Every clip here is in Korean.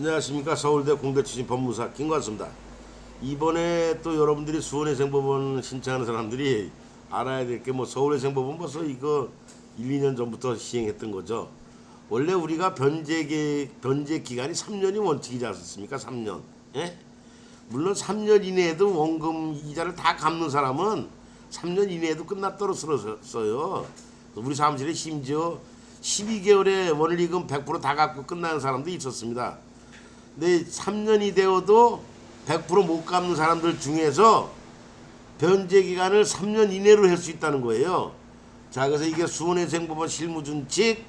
안녕하십니까 서울대 공대 출신 법무사 김관수입니다. 이번에 또 여러분들이 수원회생법원 신청하는 사람들이 알아야 될 게 뭐 서울회생법원 벌써 이거 1, 2년 전부터 시행했던 거죠. 원래 우리가 변제 변제 기간이 3년이 원칙이지 않습니까? 3년. 예? 물론 3년 이내에도 원금 이자를 다 갚는 사람은 3년 이내에도 끝났다고 쓸었어요. 우리 사무실에 심지어 12개월에 원리금 100%다 갚고 끝나는 사람도 있었습니다. 근데 3년이 되어도 100%못 갚는 사람들 중에서 변제 기간을 3년 이내로 할 수 있다는 거예요. 자, 그래서 이게 수원회생법원 실무준칙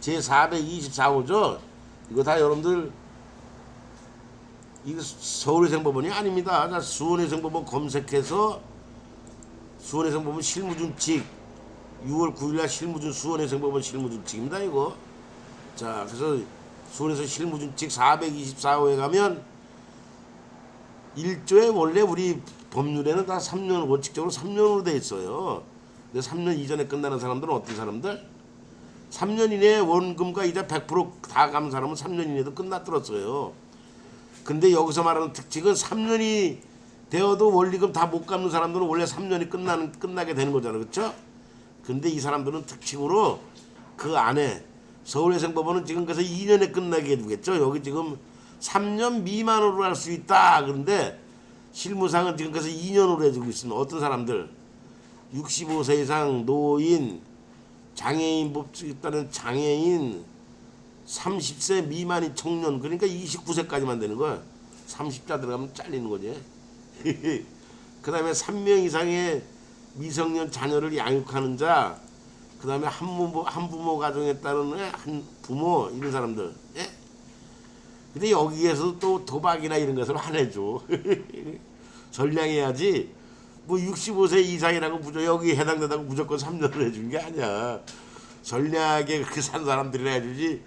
제 424호죠. 이거 다 여러분들 이거 서울회생법원이 아닙니다. 자, 수원회생법원 검색해서 수원회생법원 실무준칙 6월 9일날 실무준 수원회생법원 실무준칙입니다. 이거. 자, 그래서 수원에서 실무준칙 424호에 가면 1조에 원래 우리 법률에는 다 3년 원칙적으로 3년으로 돼 있어요. 근데 3년 이전에 끝나는 사람들은 어떤 사람들? 3년 이내에 원금과 이자 100%다 갚는 사람은 3년 이내도 끝났더랬어요. 근데 여기서 말하는 특징은 3년이 되어도 원리금 다 못 갚는 사람들은 원래 3년이 끝나는 끝나게 되는 거잖아요. 그렇죠? 근데 이 사람들은 특징으로 그 안에 서울회생법원은 지금 그래서 2년에 끝나게 해두겠죠. 여기 지금 3년 미만으로 할 수 있다. 그런데 실무상은 지금 그래서 2년으로 해주고 있습니다. 어떤 사람들 65세 이상 노인 장애인 법칙 있다는 장애인 30세 미만인 청년 그러니까 29세까지만 되는 거야. 30자 들어가면 잘리는 거지. 그 다음에 3명 이상의 미성년 자녀를 양육하는 자, 그 다음에 한부모, 한부모 가정에 따른 한 부모, 이런 사람들. 예? 근데 여기에서 또 도박이나 이런 것을 안 해줘. 전량해야지. 뭐 65세 이상이라고 무조 여기 해당된다고 무조건 3년을 해준 게 아니야. 전략에 그렇게 산 사람들이라 해주지.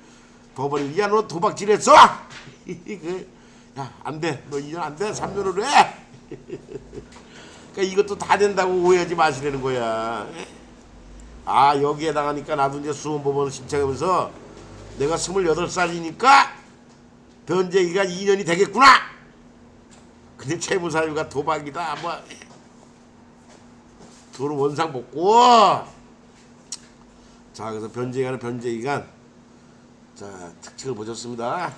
법원이 야 너 도박질 했어? 그, 야안 돼. 너 2년 안 돼. 3년으로 해. 그러니까 이것도 다 된다고 오해하지 마시라는 거야. 아 여기에 당하니까 나도 이제 수원법원을 신청하면서 내가 28살이니까 변제기가 2년이 되겠구나. 근데 채무사유가 도박이다. 뭐돈 원상 복구. 자 그래서 변제기간은 변제기간. 자 특징을 보셨습니다.